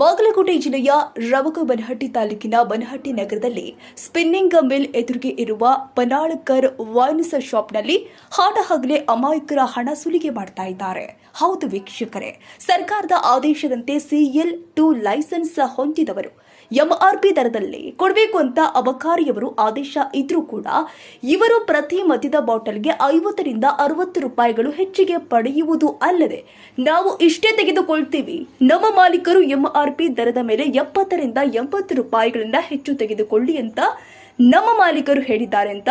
ಬಾಗಲಕೋಟೆ ಜಿಲ್ಲೆಯ ರವಕ ಬನಹಟ್ಟಿ ತಾಲೂಕಿನ ಬನಹಟ್ಟಿ ನಗರದಲ್ಲಿ ಸ್ಪಿನ್ನಿಂಗ್ ಮಿಲ್ ಎದುರಿಗೆ ಇರುವ ಪನಾಳ್ಕರ್ ವೈನ್ಸ್ ಶಾಪ್ನಲ್ಲಿ ಹಾಡ ಹಗಲೇ ಅಮಾಯಕರ ಹಣ ಸುಲಿಗೆ ಮಾಡ್ತಾ ಇದ್ದಾರೆ. ಹೌದು ವೀಕ್ಷಕರೇ, ಸರ್ಕಾರದ ಆದೇಶದಂತೆ ಸಿಎಲ್ ಟು ಲೈಸೆನ್ಸ್ ಹೊಂದಿದವರು ಎಂಆರ್ಪಿ ದರದಲ್ಲಿ ಕೊಡಬೇಕು ಅಂತ ಅಬಕಾರಿಯವರು ಆದೇಶ ಇದ್ರೂ ಕೂಡ ಇವರು ಪ್ರತಿ ಮದ್ಯದ ಬಾಟಲ್ಗೆ ಐವತ್ತರಿಂದ ಅರವತ್ತು ರೂಪಾಯಿಗಳು ಹೆಚ್ಚಿಗೆ ಪಡೆಯುವುದು ಅಲ್ಲದೆ ನಾವು ಇಷ್ಟೇ ತೆಗೆದುಕೊಳ್ತೀವಿ. ನಮ್ಮ ಮಾಲೀಕರು ಎಂ ಆರ್ ಪಿ ದರದ ಮೇಲೆ ಎಪ್ಪತ್ತರಿಂದ ಎಂಬತ್ತು ರೂಪಾಯಿಗಳಿಂದ ಹೆಚ್ಚು ತೆಗೆದುಕೊಳ್ಳಿ ಅಂತ ನಮ್ಮ ಮಾಲೀಕರು ಹೇಳಿದ್ದಾರೆ ಅಂತ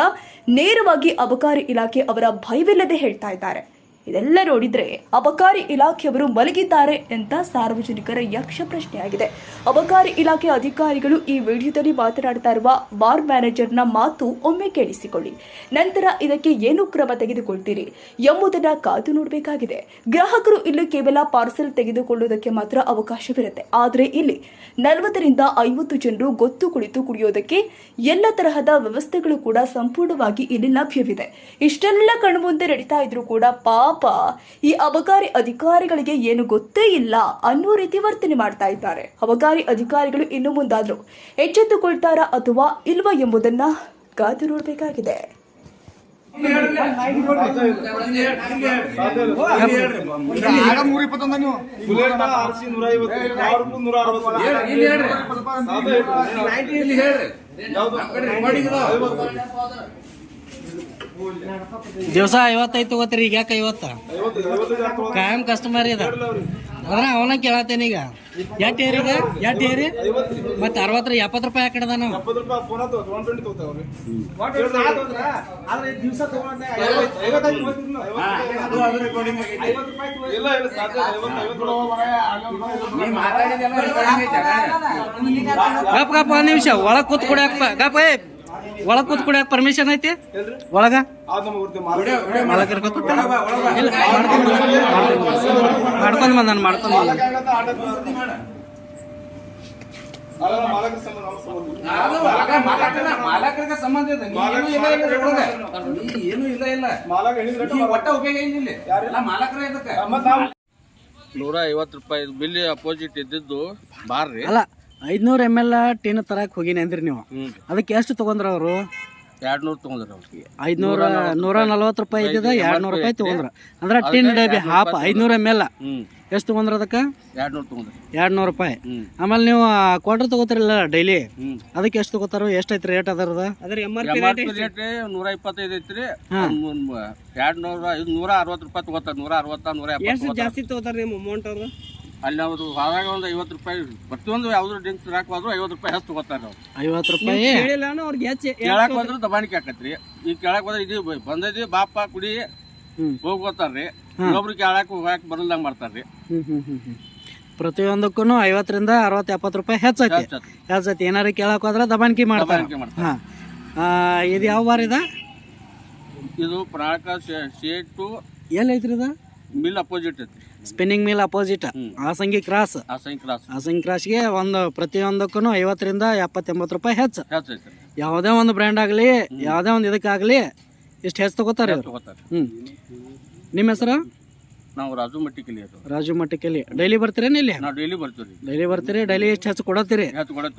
ನೇರವಾಗಿ ಅಬಕಾರಿ ಇಲಾಖೆ ಅವರ ಭಯವಿಲ್ಲದೆ ಹೇಳ್ತಾ ಇದ್ದಾರೆ. ಇದೆಲ್ಲ ನೋಡಿದರೆ ಅಬಕಾರಿ ಇಲಾಖೆಯವರು ಮಲಗಿದ್ದಾರೆ ಅಂತ ಸಾರ್ವಜನಿಕರ ಯಕ್ಷ ಪ್ರಶ್ನೆಯಾಗಿದೆ. ಅಬಕಾರಿ ಇಲಾಖೆ ಅಧಿಕಾರಿಗಳು ಈ ವಿಡಿಯೋದಲ್ಲಿ ಮಾತನಾಡ್ತಾ ಇರುವ ಬಾರ್ ಮ್ಯಾನೇಜರ್ನ ಮಾತು ಒಮ್ಮೆ ಕೇಳಿಸಿಕೊಳ್ಳಿ. ನಂತರ ಇದಕ್ಕೆ ಏನು ಕ್ರಮ ತೆಗೆದುಕೊಳ್ತೀರಿ? ಎಂಬುದನ್ನ ಕಾದು ನೋಡಬೇಕಾಗಿದೆ. ಗ್ರಾಹಕರು ಇಲ್ಲಿ ಕೇವಲ ಪಾರ್ಸೆಲ್ ತೆಗೆದುಕೊಳ್ಳುವುದಕ್ಕೆ ಮಾತ್ರ ಅವಕಾಶವಿರುತ್ತೆ. ಆದರೆ ಇಲ್ಲಿ ನಲವತ್ತರಿಂದ ಐವತ್ತು ಜನರು ಗೊತ್ತು ಕುಳಿತು ಕುಡಿಯೋದಕ್ಕೆ ಎಲ್ಲ ತರಹದ ವ್ಯವಸ್ಥೆಗಳು ಕೂಡ ಸಂಪೂರ್ಣವಾಗಿ ಇಲ್ಲಿ ಲಭ್ಯವಿದೆ. ಇಷ್ಟೆಲ್ಲ ಕಣ್ಮುಂದೆ ನಡೀತಾ ಇದ್ರು ಕೂಡ ಪಾಪ ಈ ಅಬಕಾರಿ ಅಧಿಕಾರಿಗಳಿಗೆ ಏನು ಗೊತ್ತೇ ಇಲ್ಲ ಅನ್ನೋ ರೀತಿ ವರ್ತನೆ ಮಾಡ್ತಾ ಇದ್ದಾರೆ ಅಬಕಾರಿ ಅಧಿಕಾರಿಗಳು ಇನ್ನು ಮುಂದಾದ್ರೂ ಎಚ್ಚೆತ್ತುಕೊಳ್ತಾರಾ ಅಥವಾ ಇಲ್ವಾ ಎಂಬುದನ್ನ ಕಾದು ನೋಡಬೇಕಾಗಿದೆ ಯಾವ್ದು? ನಮ್ ಕಡೆ recording ಇದಾವ. ಐವತ್ತು. ದಿವಸ ಐವತ್ತೈದು ತಗೋತೀರಿ ಈಗ ಯಾಕೆ ಐವತ್ತ? ಕಾಯಂ ಕಸ್ಟಮರ್ ಇದೆ. ಅದ್ರ ಅವನ ಕೇಳತ್ತೇನೆ ಈಗ. ಎಟ್ ಏರಿ ಈಗ? ಎಟ್ ಏರಿ ಮತ್ತೆ ಅರವತ್ತರ ಎಪ್ಪತ್ತು ರೂಪಾಯಿ ಯಾಕೆ ಹಿಡ್ದ ನಾವು. ಗಪ್ ಗಪ್ ಒಂದ್ ನಿಮಿಷ ಒಳಗ್ ಕೂತ್ ಕೊಡಪ್ಪ ಗಪ್ ಏ ಒಳಗ್ ಕೂತ್ ಕುಡಿಯಾಕ ಪರ್ಮಿಷನ್ ಐತಿ? ಒಳಗ? ಇರ್ಕೊತ ಮಾಡ್ಕೊಂಡ್ ಮಾಡ್ಕೊಂಡ್ ಬಂದ. ಮಾಲಕರಿಗೆ ಸಂಬಂಧ ಇದೆ. ಏನೂ ಇಲ್ಲ ಇಲ್ಲ ಒಟ್ಟ ಉಪಯೋಗ ಮಾಲಕರೇ ಇದಕ್ಕೆ. ನೂರ ಐವತ್ತು ರೂಪಾಯಿ ಬಿಲ್ ಅಪೋಸಿಟ್ ಇದ್ದಿದ್ದು ಬಾರ್ರಿ. ಅಲ್ಲ ಐದ್ನೂರ್ ಎಂ ಎಲ್ ಟಿನ್ ತರಕ್ ಹೋಗಿನಿ ಅಂದ್ರಿ ನೀವು. ಅದಕ್ಕೆ ಎಷ್ಟು ತಗೊಂಡ್ರ ಅವರು? ಎರಡ್ ನೂರು ತಗೊಂಡ್ರಿ ಅವ್ರು. ಐದ್ನೂರ ನೂರ ನಲ್ವತ್ತು ರೂಪಾಯಿ ಇದ್ದಿದ ಎರಡ್ ನೂರು ರೂಪಾಯಿ ತಗೊಂಡ್ರ. ಅಂದ್ರ ಟಿನ್ ಡಬ್ಬಿ ಹಾಫ್ ಐದ್ನೂರ ಎಂ ಎಲ್ ಎಷ್ಟು ತಗೊಂಡ್ರ ಅದಕ್ಕೆ? ಎರಡ್ ನೂರು ತಗೊಂಡ್ರಿ. ಎರಡ್ ನೂರು ರೂಪಾಯಿ ಆಮೇಲೆ ನೀವು ಕ್ವಾರ್ಟರ್ ತಗೋತಾರಲ್ಲ ಡೈಲಿ ಅದಕ್ಕೆ ಎಷ್ಟು ತಗೋತಾರ ಎಷ್ಟು ಐತಿ ರೇಟ್ ಅದರದ ಅದ್ರ M M R P rate ನೂರ ಇಪ್ಪತ್ತೈದು ಐತ್ರಿ. ಎರಡ್ ನೂರ ನೂರ ಅರವತ್ತು ರೂಪಾಯಿ ತಗೋತಾರ ನೂರ ಅರವತ್ತ ನೂರ ಎಪ್ಪತ್ತು ಜಾಸ್ತಿ ತಗೋತಾರ ನಿಮ್ಮ ಅಮೌಂಟ್ ಅವ್ರು ಅಲ್ಲಿ ಅವರು ಹೋದಾಗ ಒಂದು ಐವತ್ತು ರೂಪಾಯಿ ಪ್ರತಿಯೊಂದು ಯಾವ್ದು ಡ್ರಿಂಕ್ಸ್ ತರಾಕ್ ಹೋದ್ರು ಐವತ್ತು ರೂಪಾಯಿ ಹೆಚ್ಚು ತಗೋತಾರೆ ಅವ್ರು. ಐವತ್ತು ರೂಪಾಯಿ? ಅವ್ರಿಗೆ ಹೆಚ್ಚು ಕೇಳಕ್ ಹೋದ್ರು ದಬಾಣಿಕೆ ಆಕತ್ರಿ. ಈಗ ಕೇಳಕ್ ಹೋದ್ರೆ ಇದು ಬಂದೈತಿ ಬಾಪ ಕುಡಿ. ಹೋಗ್ಕೋತಾರ್ರಿ. ಇನ್ನೊಬ್ರು ಕೇಳಕ್ ಹೋಗಕ್ ಬರಲ್ದಂಗ್ ಮಾಡ್ತಾರ್ರಿ. ಹ್ಮ್ ಹ್ಮ್ ಹ್ಮ್ ಹ್ಮ್. ಪ್ರತಿಯೊಂದಕ್ಕೂ ಐವತ್ತರಿಂದ ಅರವತ್ತು ಎಪ್ಪತ್ತು ರೂಪಾಯಿ ಹೆಚ್ಚೈತಿ. ಹೆಚ್ಚೈತಿ ಏನಾರು ಕೇಳಕ್ ಹೋದ್ರೆ ದಬಾಣಿಕೆ ಮಾಡ್ತಾರೆ. ಇದು ಯಾವ ಬಾರ್ ಇದ? ಇದು ಪ್ರಾಕ ಶೇಟ್ ಎಲ್ಲೈತ್ರಿ ಎಲ್ಲಿ ಐತ್ರಿ ಇದ? ಮಿಲ್ ಅಪೋಸಿಟ್ ಐತ್ರಿ. Spinning mill opposite. Asangi cross Asangi cross Asangi ಕ್ರಾಸ್ಗೆ ಒಂದು ಪ್ರತಿಯೊಂದಕ್ಕೂ ಐವತ್ತರಿಂದ ಎಪ್ಪತ್ತೆಂಬತ್ತು ರೂಪಾಯಿ ಹೆಚ್ಚು. ಯಾವುದೇ ಒಂದು ಬ್ರ್ಯಾಂಡ್ ಆಗಲಿ ಯಾವುದೇ ಒಂದು ಇದಕ್ಕಾಗಲಿ ಇಷ್ಟು ಹೆಚ್ಚು ತಗೋತಾರೆ ಹ್ಞೂ ನಿಮ್ಮ ಹೆಸರು? ನಾವು ರಾಜು ಮಟ್ಟಿ ಕಲಿ ರಾಜು ಮಟ್ಟಿಕಲ್ಲಿ ಡೈಲಿ ಬರ್ತೀರೇನು ಇಲ್ಲಿ? ನಾವು ಡೈಲಿ ಬರ್ತೀವಿ ಡೈಲಿ ಬರ್ತೀರಿ ಡೈಲಿ ಎಷ್ಟು ಹೆಚ್ಚು ಕೊಡತ್ತೀರಿ?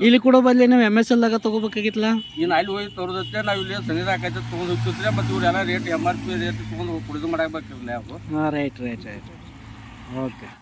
ಇಲ್ಲಿ ಕೂಡ ಬದಲಿ ನೀವು ಎಂ ಎಸ್ ಎಲ್ದಾಗ ತಗೋಬೇಕಾಗಿತ್ತಲ್ಲ? ಇನ್ನು ಅಲ್ಲಿ ಹೋಗಿ ತೋರಿದತ್ತೆ ನಾವು ಇಲ್ಲಿ ಸನಿದ ಹಾಕೈತೆ ತೊಗೊಂಡು ಹೋಗ್ತಿದ್ರೆ ಮತ್ತು ಇವರೆಲ್ಲ rate M R P rate ತೊಗೊಂಡು ಕುಡಿದು ಹಾಂ ರೈಟ್ ರೈಟ್ ರೈಟ್ ಓಕೆ